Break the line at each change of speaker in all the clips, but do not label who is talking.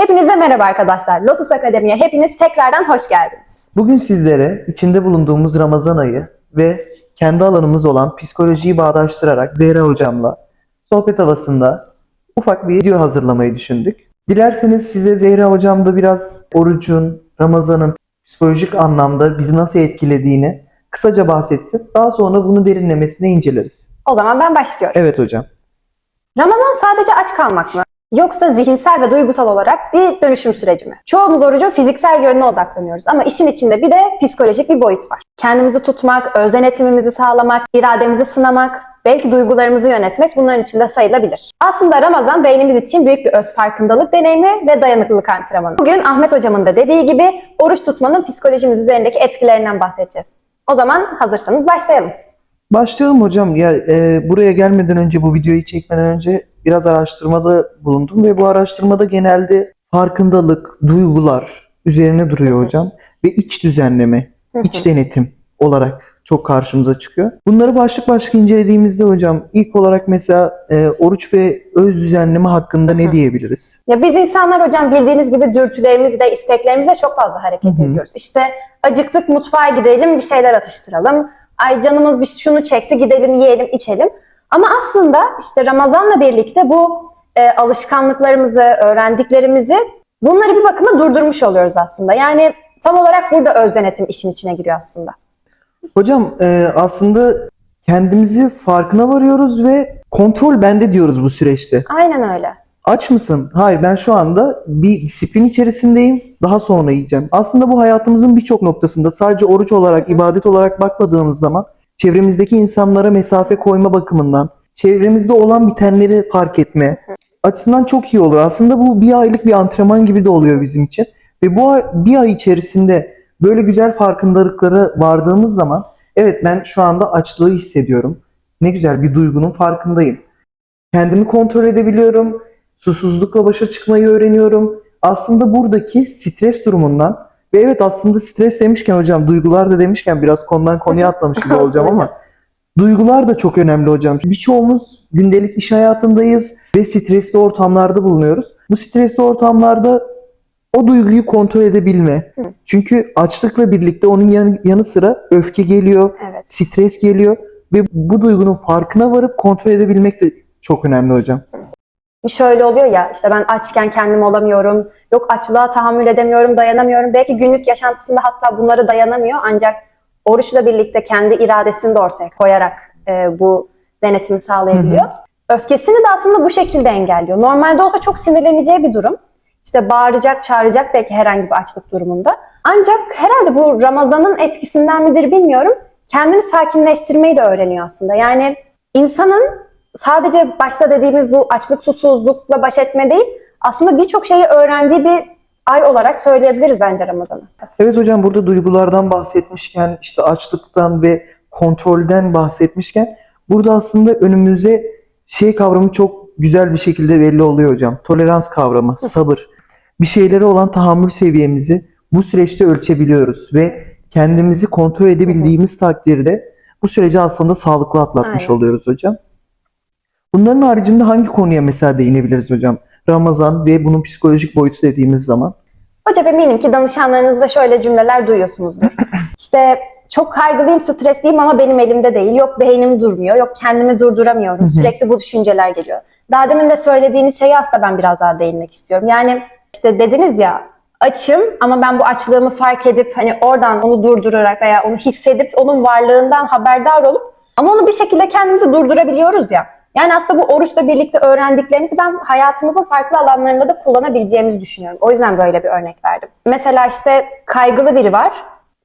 Hepinize merhaba arkadaşlar. Lotus Akademi'ye hepiniz tekrardan hoş geldiniz.
Bugün sizlere içinde bulunduğumuz Ramazan ayı ve kendi alanımız olan psikolojiyi bağdaştırarak Zehra hocamla sohbet havasında ufak bir video hazırlamayı düşündük. Dilerseniz size Zehra hocam da biraz orucun, Ramazan'ın psikolojik anlamda bizi nasıl etkilediğini kısaca bahsetsin. Daha sonra bunu derinlemesine inceleriz.
O zaman ben başlıyorum.
Evet hocam.
Ramazan sadece aç kalmak mı? Yoksa zihinsel ve duygusal olarak bir dönüşüm süreci mi? Çoğumuz orucun fiziksel yönüne odaklanıyoruz ama işin içinde bir de psikolojik bir boyut var. Kendimizi tutmak, öz denetimimizi sağlamak, irademizi sınamak, belki duygularımızı yönetmek bunların içinde sayılabilir. Aslında Ramazan beynimiz için büyük bir öz farkındalık deneyimi ve dayanıklılık antrenmanı. Bugün Ahmet hocamın da dediği gibi oruç tutmanın psikolojimiz üzerindeki etkilerinden bahsedeceğiz. O zaman hazırsanız başlayalım.
Başlayalım hocam. Ya e, buraya gelmeden önce bu videoyu çekmeden önce biraz araştırmada bulundum ve bu araştırmada genelde farkındalık, duygular üzerine duruyor hocam ve iç düzenleme, iç denetim olarak çok karşımıza çıkıyor. Bunları başlık başlık incelediğimizde hocam ilk olarak mesela e, oruç ve öz düzenleme hakkında ne diyebiliriz?
Ya biz insanlar hocam bildiğiniz gibi dürtülerimizle, isteklerimizle çok fazla hareket ediyoruz. İşte acıktık mutfağa gidelim bir şeyler atıştıralım. Ay canımız bir şunu çekti gidelim yiyelim içelim. Ama aslında işte Ramazan'la birlikte bu e, alışkanlıklarımızı, öğrendiklerimizi bunları bir bakıma durdurmuş oluyoruz aslında. Yani tam olarak burada öz denetim işin içine giriyor aslında.
Hocam e, aslında kendimizi farkına varıyoruz ve kontrol bende diyoruz bu süreçte.
Aynen öyle.
Aç mısın? Hayır ben şu anda bir disiplin içerisindeyim. Daha sonra yiyeceğim. Aslında bu hayatımızın birçok noktasında sadece oruç olarak, ibadet olarak bakmadığımız zaman çevremizdeki insanlara mesafe koyma bakımından, çevremizde olan bitenleri fark etme açısından çok iyi olur. Aslında bu bir aylık bir antrenman gibi de oluyor bizim için. Ve bu ay- bir ay içerisinde böyle güzel farkındalıklara vardığımız zaman evet ben şu anda açlığı hissediyorum. Ne güzel bir duygunun farkındayım. Kendimi kontrol edebiliyorum. Susuzlukla başa çıkmayı öğreniyorum. Aslında buradaki stres durumundan ve evet aslında stres demişken hocam duygular da demişken biraz konudan konuya atlamış gibi olacağım ama duygular da çok önemli hocam. Birçoğumuz gündelik iş hayatındayız ve stresli ortamlarda bulunuyoruz. Bu stresli ortamlarda o duyguyu kontrol edebilme.
Hı.
Çünkü açlıkla birlikte onun yan- yanı sıra öfke geliyor,
Evet.
stres geliyor ve bu duygunun farkına varıp kontrol edebilmek de çok önemli hocam.
Şöyle oluyor ya işte ben açken kendim olamıyorum. Yok açlığa tahammül edemiyorum, dayanamıyorum. Belki günlük yaşantısında hatta bunları dayanamıyor ancak oruçla birlikte kendi iradesini de ortaya koyarak e, bu denetimi sağlayabiliyor. Öfkesini de aslında bu şekilde engelliyor. Normalde olsa çok sinirleneceği bir durum. İşte bağıracak, çağıracak belki herhangi bir açlık durumunda. Ancak herhalde bu Ramazan'ın etkisinden midir bilmiyorum. Kendini sakinleştirmeyi de öğreniyor aslında. Yani insanın sadece başta dediğimiz bu açlık susuzlukla baş etme değil, aslında birçok şeyi öğrendiği bir ay olarak söyleyebiliriz bence Ramazan'ı.
Evet hocam burada duygulardan bahsetmişken işte açlıktan ve kontrolden bahsetmişken burada aslında önümüze şey kavramı çok güzel bir şekilde belli oluyor hocam. Tolerans kavramı, sabır. Bir şeylere olan tahammül seviyemizi bu süreçte ölçebiliyoruz ve kendimizi kontrol edebildiğimiz takdirde bu süreci aslında sağlıklı atlatmış
Aynen.
oluyoruz hocam. Bunların haricinde hangi konuya mesela değinebiliriz hocam? Ramazan ve bunun psikolojik boyutu dediğimiz zaman.
Hocam eminim ki danışanlarınızda şöyle cümleler duyuyorsunuzdur. İşte çok kaygılıyım, stresliyim ama benim elimde değil. Yok beynim durmuyor, yok kendimi durduramıyorum. Sürekli bu düşünceler geliyor. Daha demin de söylediğiniz şeyi aslında ben biraz daha değinmek istiyorum. Yani işte dediniz ya açım ama ben bu açlığımı fark edip hani oradan onu durdurarak veya onu hissedip onun varlığından haberdar olup ama onu bir şekilde kendimizi durdurabiliyoruz ya. Yani aslında bu oruçla birlikte öğrendiklerimizi ben hayatımızın farklı alanlarında da kullanabileceğimizi düşünüyorum. O yüzden böyle bir örnek verdim. Mesela işte kaygılı biri var.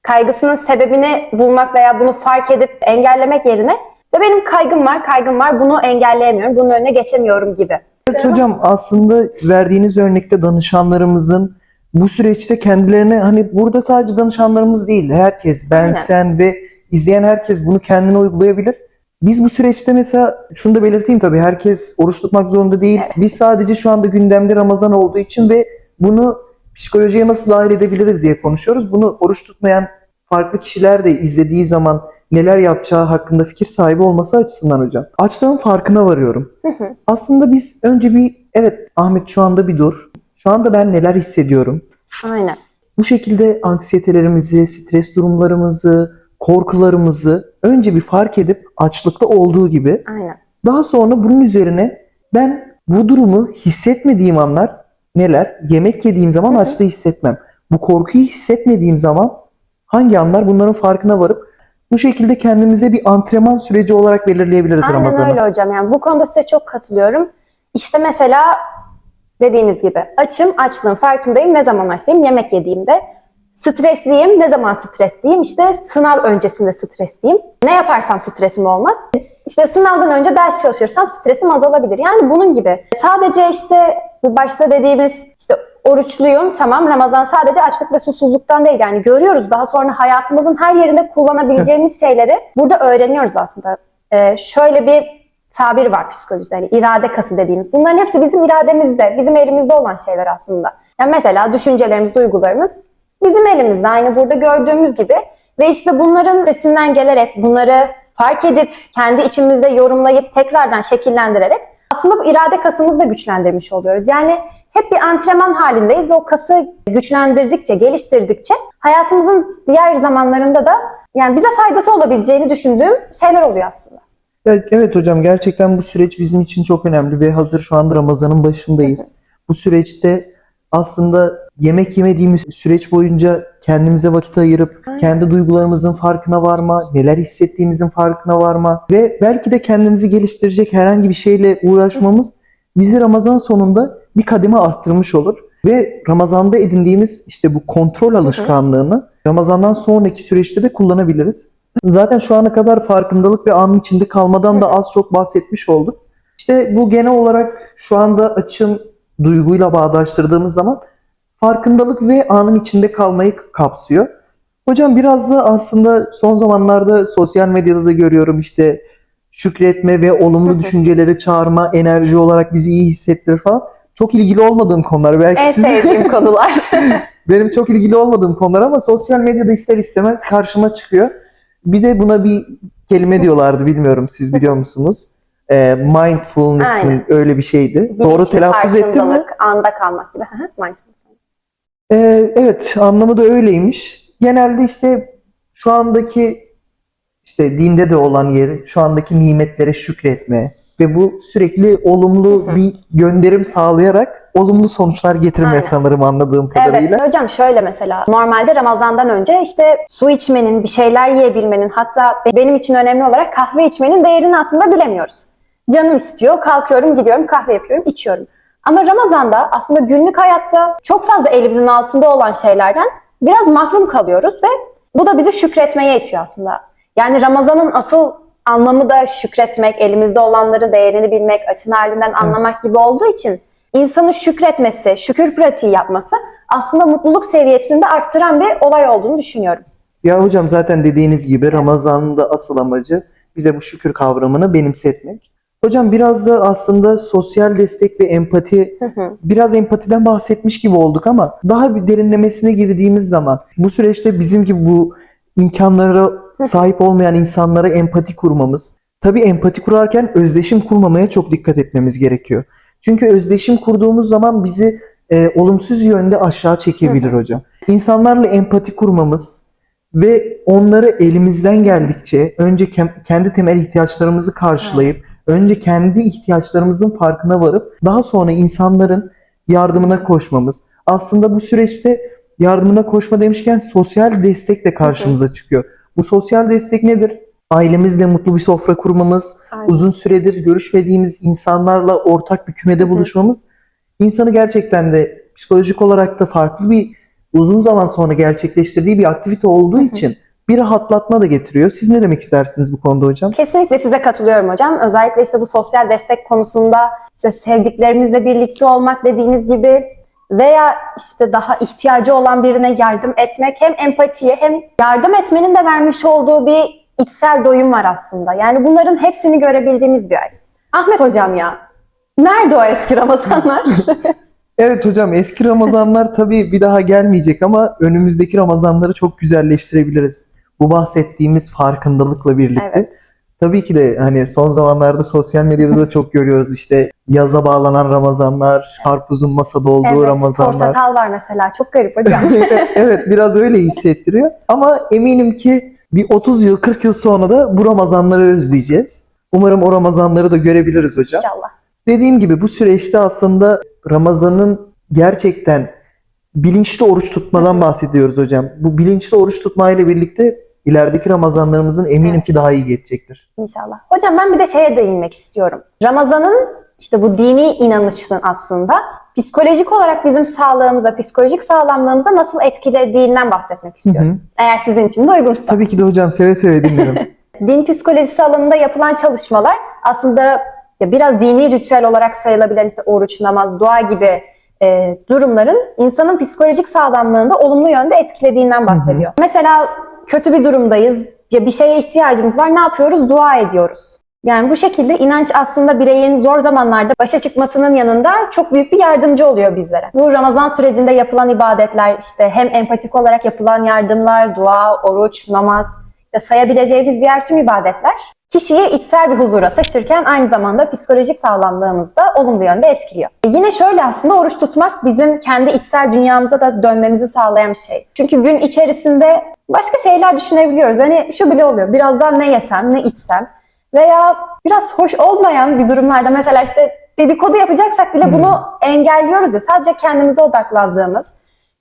Kaygısının sebebini bulmak veya bunu fark edip engellemek yerine işte benim kaygım var, kaygım var, bunu engelleyemiyorum, bunun önüne geçemiyorum gibi.
Evet hocam aslında verdiğiniz örnekte danışanlarımızın bu süreçte kendilerine hani burada sadece danışanlarımız değil herkes ben
Aynen.
sen ve izleyen herkes bunu kendine uygulayabilir. Biz bu süreçte mesela şunu da belirteyim tabii herkes oruç tutmak zorunda değil. Biz sadece şu anda gündemde Ramazan olduğu için ve bunu psikolojiye nasıl dahil edebiliriz diye konuşuyoruz. Bunu oruç tutmayan farklı kişiler de izlediği zaman neler yapacağı hakkında fikir sahibi olması açısından hocam. Açlığın farkına varıyorum. Aslında biz önce bir evet Ahmet şu anda bir dur. Şu anda ben neler hissediyorum?
Aynen.
Bu şekilde anksiyetelerimizi, stres durumlarımızı, korkularımızı önce bir fark edip açlıkta olduğu gibi
Aynen.
daha sonra bunun üzerine ben bu durumu hissetmediğim anlar neler? Yemek yediğim zaman
Hı hı.
açlığı hissetmem. Bu korkuyu hissetmediğim zaman hangi anlar bunların farkına varıp bu şekilde kendimize bir antrenman süreci olarak belirleyebiliriz
Aynen
Ramazan'ı.
öyle hocam. Yani bu konuda size çok katılıyorum. İşte mesela dediğiniz gibi açım, açlığın farkındayım. Ne zaman açlayayım? Yemek yediğimde. Stresliyim. Ne zaman stresliyim? İşte sınav öncesinde stresliyim. Ne yaparsam stresim olmaz. İşte sınavdan önce ders çalışırsam stresim azalabilir. Yani bunun gibi. Sadece işte bu başta dediğimiz işte oruçluyum tamam Ramazan sadece açlık ve susuzluktan değil yani görüyoruz daha sonra hayatımızın her yerinde kullanabileceğimiz şeyleri burada öğreniyoruz aslında. Ee, şöyle bir tabir var psikolojide hani irade kası dediğimiz. Bunların hepsi bizim irademizde, bizim elimizde olan şeyler aslında. Yani mesela düşüncelerimiz, duygularımız bizim elimizde aynı burada gördüğümüz gibi ve işte bunların sesinden gelerek bunları fark edip kendi içimizde yorumlayıp tekrardan şekillendirerek aslında bu irade kasımızı da güçlendirmiş oluyoruz. Yani hep bir antrenman halindeyiz ve o kası güçlendirdikçe, geliştirdikçe hayatımızın diğer zamanlarında da yani bize faydası olabileceğini düşündüğüm şeyler oluyor aslında.
Evet, evet hocam gerçekten bu süreç bizim için çok önemli ve hazır şu anda Ramazan'ın başındayız. Bu süreçte aslında yemek yemediğimiz süreç boyunca kendimize vakit ayırıp
Aynen.
kendi duygularımızın farkına varma, neler hissettiğimizin farkına varma ve belki de kendimizi geliştirecek herhangi bir şeyle uğraşmamız bizi Ramazan sonunda bir kademe arttırmış olur. Ve Ramazan'da edindiğimiz işte bu kontrol alışkanlığını Ramazan'dan sonraki süreçte de kullanabiliriz. Zaten şu ana kadar farkındalık ve anın içinde kalmadan da az çok bahsetmiş olduk. İşte bu genel olarak şu anda açım duyguyla bağdaştırdığımız zaman farkındalık ve anın içinde kalmayı kapsıyor. Hocam biraz da aslında son zamanlarda sosyal medyada da görüyorum işte şükretme ve olumlu
hı.
düşünceleri çağırma, enerji olarak bizi iyi hissettirir falan. Çok ilgili olmadığım konular. Belki
En
sizin-
sevdiğim konular.
benim çok ilgili olmadığım konular ama sosyal medyada ister istemez karşıma çıkıyor. Bir de buna bir kelime diyorlardı bilmiyorum siz biliyor musunuz? Ee, mindfulness?
Aynen.
öyle bir şeydi. Doğru
Bilinçli
telaffuz ettim mi?
farkındalık, Anda kalmak gibi. Mindfulness.
Ee, evet anlamı da öyleymiş. Genelde işte şu andaki işte dinde de olan yeri, şu andaki nimetlere şükretme ve bu sürekli olumlu bir gönderim sağlayarak olumlu sonuçlar getirmeye
Aynen.
sanırım anladığım kadarıyla.
Evet hocam şöyle mesela normalde Ramazan'dan önce işte su içmenin, bir şeyler yiyebilmenin hatta benim için önemli olarak kahve içmenin değerini aslında bilemiyoruz. Canım istiyor, kalkıyorum, gidiyorum, kahve yapıyorum, içiyorum. Ama Ramazan'da aslında günlük hayatta çok fazla elimizin altında olan şeylerden biraz mahrum kalıyoruz ve bu da bizi şükretmeye itiyor aslında. Yani Ramazan'ın asıl anlamı da şükretmek, elimizde olanların değerini bilmek, açın halinden anlamak gibi olduğu için insanın şükretmesi, şükür pratiği yapması aslında mutluluk seviyesini de arttıran bir olay olduğunu düşünüyorum.
Ya hocam zaten dediğiniz gibi Ramazan'ın da asıl amacı bize bu şükür kavramını benimsetmek. Hocam biraz da aslında sosyal destek ve empati,
Hı hı.
biraz empatiden bahsetmiş gibi olduk ama daha bir derinlemesine girdiğimiz zaman bu süreçte bizim gibi bu imkanlara sahip olmayan insanlara empati kurmamız, tabii empati kurarken özdeşim kurmamaya çok dikkat etmemiz gerekiyor. Çünkü özdeşim kurduğumuz zaman bizi e, olumsuz yönde aşağı çekebilir hocam. İnsanlarla empati kurmamız ve onları elimizden geldikçe önce kendi temel ihtiyaçlarımızı karşılayıp önce kendi ihtiyaçlarımızın farkına varıp daha sonra insanların yardımına koşmamız. Aslında bu süreçte yardımına koşma demişken sosyal destek de karşımıza çıkıyor. Bu sosyal destek nedir? Ailemizle mutlu bir sofra kurmamız,
Aynen.
uzun süredir görüşmediğimiz insanlarla ortak bir kümede buluşmamız insanı gerçekten de psikolojik olarak da farklı bir uzun zaman sonra gerçekleştirdiği bir aktivite olduğu için bir rahatlatma da getiriyor. Siz ne demek istersiniz bu konuda hocam?
Kesinlikle size katılıyorum hocam. Özellikle işte bu sosyal destek konusunda işte sevdiklerimizle birlikte olmak dediğiniz gibi veya işte daha ihtiyacı olan birine yardım etmek hem empatiye hem yardım etmenin de vermiş olduğu bir içsel doyum var aslında. Yani bunların hepsini görebildiğimiz bir ay. Ahmet hocam ya, nerede o eski Ramazanlar?
Evet hocam eski Ramazanlar tabii bir daha gelmeyecek ama önümüzdeki Ramazanları çok güzelleştirebiliriz. Bu bahsettiğimiz farkındalıkla birlikte
Evet.
tabii ki de hani son zamanlarda sosyal medyada da çok görüyoruz işte yaza bağlanan Ramazanlar, karpuzun masada olduğu
Evet,
Ramazanlar.
portakal var mesela. Çok garip hocam.
evet biraz öyle hissettiriyor. Ama eminim ki bir 30 yıl 40 yıl sonra da bu Ramazanları özleyeceğiz. Umarım o Ramazanları da görebiliriz hocam.
İnşallah.
Dediğim gibi bu süreçte aslında Ramazan'ın gerçekten bilinçli oruç tutmadan bahsediyoruz hocam. Bu bilinçli oruç tutmayla birlikte ilerideki Ramazanlarımızın eminim
Evet.
ki daha iyi geçecektir.
İnşallah. Hocam ben bir de şeye değinmek istiyorum. Ramazan'ın işte bu dini inanışın aslında psikolojik olarak bizim sağlığımıza, psikolojik sağlamlığımıza nasıl etkilediğinden bahsetmek
Hı
istiyorum.
hı.
Eğer sizin için de uygunsa.
Tabii ki de hocam seve seve dinlerim.
Din psikolojisi alanında yapılan çalışmalar aslında ya biraz dini ritüel olarak sayılabilen işte oruç, namaz, dua gibi e, durumların insanın psikolojik sağlamlığında olumlu yönde etkilediğinden bahsediyor. Mesela kötü bir durumdayız, ya bir şeye ihtiyacımız var, ne yapıyoruz? Dua ediyoruz. Yani bu şekilde inanç aslında bireyin zor zamanlarda başa çıkmasının yanında çok büyük bir yardımcı oluyor bizlere. Bu Ramazan sürecinde yapılan ibadetler, işte hem empatik olarak yapılan yardımlar, dua, oruç, namaz, işte sayabileceğimiz diğer tüm ibadetler kişiyi içsel bir huzura taşırken aynı zamanda psikolojik sağlamlığımızı da olumlu yönde etkiliyor. E yine şöyle aslında oruç tutmak bizim kendi içsel dünyamıza da dönmemizi sağlayan bir şey. Çünkü gün içerisinde başka şeyler düşünebiliyoruz. Hani şu bile oluyor. Birazdan ne yesem, ne içsem veya biraz hoş olmayan bir durumlarda mesela işte dedikodu yapacaksak bile bunu engelliyoruz ya. Sadece kendimize odaklandığımız,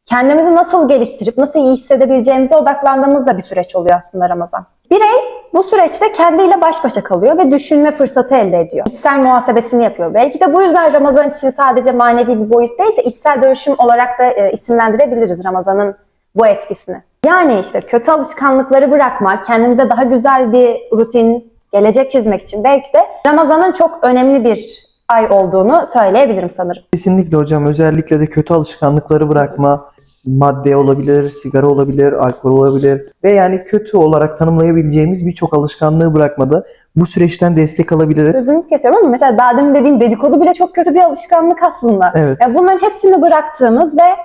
kendimizi nasıl geliştirip nasıl iyi hissedebileceğimize odaklandığımız da bir süreç oluyor aslında Ramazan. Birey bu süreçte kendiyle baş başa kalıyor ve düşünme fırsatı elde ediyor. İçsel muhasebesini yapıyor. Belki de bu yüzden Ramazan için sadece manevi bir boyut değil de içsel dönüşüm olarak da e, isimlendirebiliriz Ramazan'ın bu etkisini. Yani işte kötü alışkanlıkları bırakmak, kendimize daha güzel bir rutin, gelecek çizmek için belki de Ramazan'ın çok önemli bir ay olduğunu söyleyebilirim sanırım.
Kesinlikle hocam özellikle de kötü alışkanlıkları bırakma, madde olabilir, sigara olabilir, alkol olabilir ve yani kötü olarak tanımlayabileceğimiz birçok alışkanlığı bırakmada bu süreçten destek alabiliriz.
Sözünüzü kesiyorum ama mesela daha demin dediğim dedikodu bile çok kötü bir alışkanlık aslında.
Evet.
Ya bunların hepsini bıraktığımız ve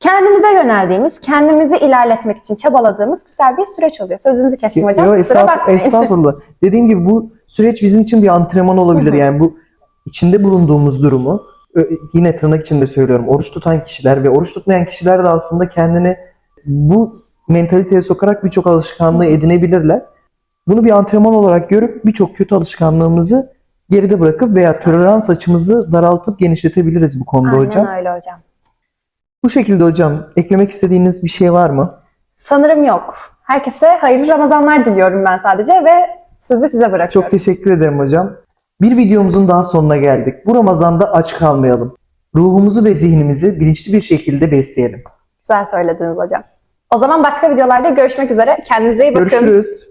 kendimize yöneldiğimiz, kendimizi ilerletmek için çabaladığımız güzel bir süreç oluyor. Sözünüzü kestim hocam.
Yo,
bakmayın.
estağfurullah. Dediğim gibi bu süreç bizim için bir antrenman olabilir. Yani bu içinde bulunduğumuz durumu yine tırnak içinde söylüyorum. Oruç tutan kişiler ve oruç tutmayan kişiler de aslında kendini bu mentaliteye sokarak birçok alışkanlığı edinebilirler. Bunu bir antrenman olarak görüp birçok kötü alışkanlığımızı geride bırakıp veya tolerans açımızı daraltıp genişletebiliriz bu konuda
Aynen
hocam.
öyle hocam.
Bu şekilde hocam eklemek istediğiniz bir şey var mı?
Sanırım yok. Herkese hayırlı Ramazanlar diliyorum ben sadece ve sözü size bırakıyorum.
Çok teşekkür ederim hocam. Bir videomuzun daha sonuna geldik. Bu Ramazan'da aç kalmayalım. Ruhumuzu ve zihnimizi bilinçli bir şekilde besleyelim.
Güzel söylediniz hocam. O zaman başka videolarda görüşmek üzere. Kendinize iyi bakın.
Görüşürüz.